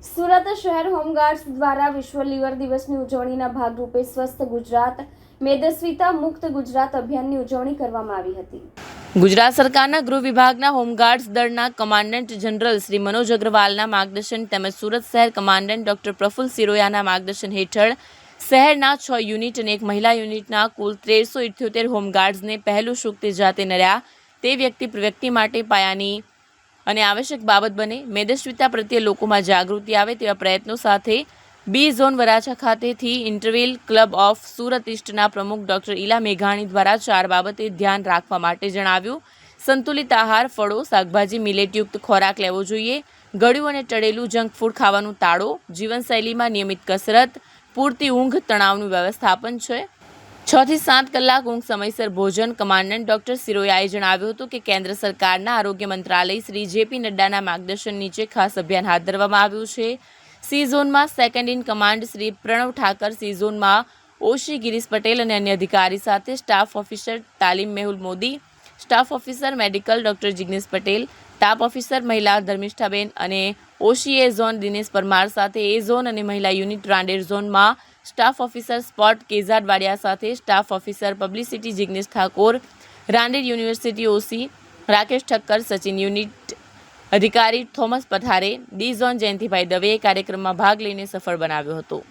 સુરત શહેર હોમગાર્ડ્સ દ્વારા વિશ્વ લીવર દિવસની ઉજવણીના ભાગરૂપે સ્વસ્થ ગુજરાત, મેદસ્વીતા મુક્ત ગુજરાત અભિયાનની ઉજવણી કરવામાં આવી હતી. ગુજરાત સરકારના ગૃહ વિભાગના હોમગાર્ડ્સ દળના કમાન્ડન્ટ જનરલ શ્રી મનોજ અગ્રવાલના માર્ગદર્શન તેમજ સુરત શહેર કમાન્ડન્ટ ડોક્ટર પ્રફુલ સિરોયાના માર્ગદર્શન હેઠળ શહેરના છ યુનિટ અને એક મહિલા યુનિટના કુલ ત્રેરસો ઇઠ્યોતેર હોમગાર્ડ્સને પહેલું શુક્તિ જાતે નર્યા તે વ્યક્તિ વ્યક્તિ માટે પાયાની અને આવશ્યક બાબત બને મેદસ્વીતા પ્રત્યે લોકોમાં જાગૃતિ આવે તેવા પ્રયત્નો સાથે બી ઝોન વરાછા ખાતેથી ઇન્ટરવેલ ક્લબ ઓફ સુરત ઇસ્ટના પ્રમુખ ડોક્ટર ઈલા મેઘાણી દ્વારા ચાર બાબતે ધ્યાન રાખવા માટે જણાવ્યું. સંતુલિત આહાર, ફળો, શાકભાજી, મિલેટયુક્ત ખોરાક લેવો જોઈએ. ગળ્યું અને તળેલું જંક ફૂડ ખાવાનું ટાળો. જીવનશૈલીમાં નિયમિત કસરત, પૂરતી ઊંઘ તણાવનું વ્યવસ્થાપન છે. છ થી સાત કલાક ઊંઘ સમયસર ભોજન કમાન્ડન્ટ ડોક્ટર સિરોયાએ જણાવ્યું હતું કે કેન્દ્ર સરકારના આરોગ્ય મંત્રાલય શ્રી જેપી નડ્ડાના માર્ગદર્શન નીચે ખાસ અભિયાન હાથ ધરવામાં આવ્યું છે. સી ઝોનમાં second in command Shri Pranav Thakar, C ઝોનમાં ઓશી ગિરીશ પટેલ અને અન્ય અધિકારી સાથે સ્ટાફ ઓફિસર તાલીમ Mehul Modi staff officer medical doctor Jignesh Patel staff officer મહિલા ધર્મિષ્ઠાબેન અને OC A zone Dinesh Parmar સાથે એ ઝોન અને મહિલા યુનિટ રાંડેર ઝોનમાં staff officer sport Kezad Wadia સાથે staff officer publicity Jignesh Thakor, Rander university OC, Rakesh Thakkar, Sachin unit અધિકારી Thomas Pathare D zone Jayantibhai દવેએ કાર્યક્રમમાં ભાગ લઈને સફળ બનાવ્યો હતો.